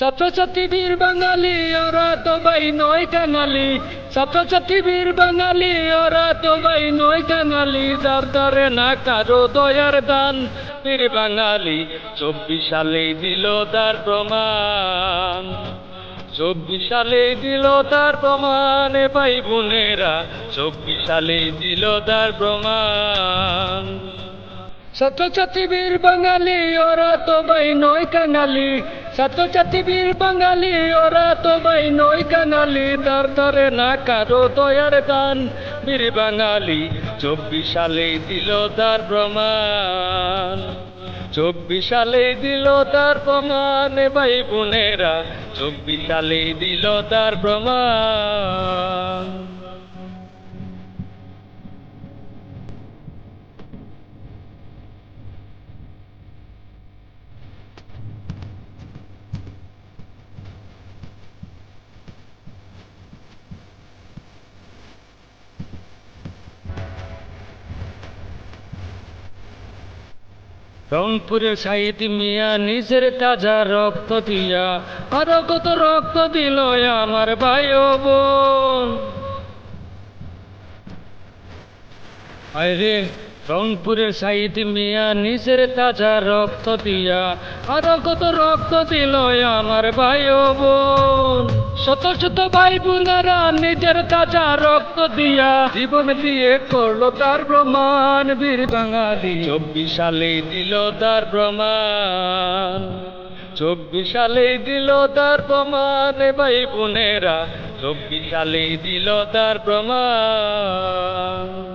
ছাত্রছাত্রী বীর বাঙালি, ওরা তো ভাই নয় কাঙালি। ছাত্রছাত্রী বীর বাঙালি, ওরা তো ভাই নয় কাঙালি। যার ধরে না কারও দয়ার দান, বীর বাঙালি চব্বিশ সালে দিল তার প্রমাণ। চব্বিশ সালে দিল তার প্রমাণ ভাই বোনেরা চব্বিশ সালে দিল তার প্রমাণ। ছাত্রছাত্রী বীর বাঙালি, ওরা তো ভাই নয় কাঙালি। ছাত্রছাত্রী বীর বাঙালি, ওরা তো বাই নই কাঙালি। তার ধরে না কারও দয়ার দান। বীর বাঙালি চব্বিশ সালে দিল তার প্রমাণ। চব্বিশ সালে দিল তার প্রমাণ, ভাই বোনেরা। চব্বিশ সালে দিল তার প্রমাণ। রংপুরের সাহিত্য মিয়া নিজের তাজা রক্ত দিয়া, আরও কত রক্ত দিল আমার ভাই বোন। আরে রংপুরের সাহিত্য মিয়া নিজের তাজা রক্ত দিয়া, আরও কত রক্ত দিল আমার ভাই বোন। শত শত ভাই বোনেরা নিজের তাজা রক্ত দিয়া জীবন দিয়ে করল তার প্রমাণ, বীর বাঙালি। চব্বিশ সালে দিল তার প্রমাণ। চব্বিশ সালে দিল তার প্রমাণ ভাই বোনেরা। চব্বিশ সালে দিল তার প্রমাণ।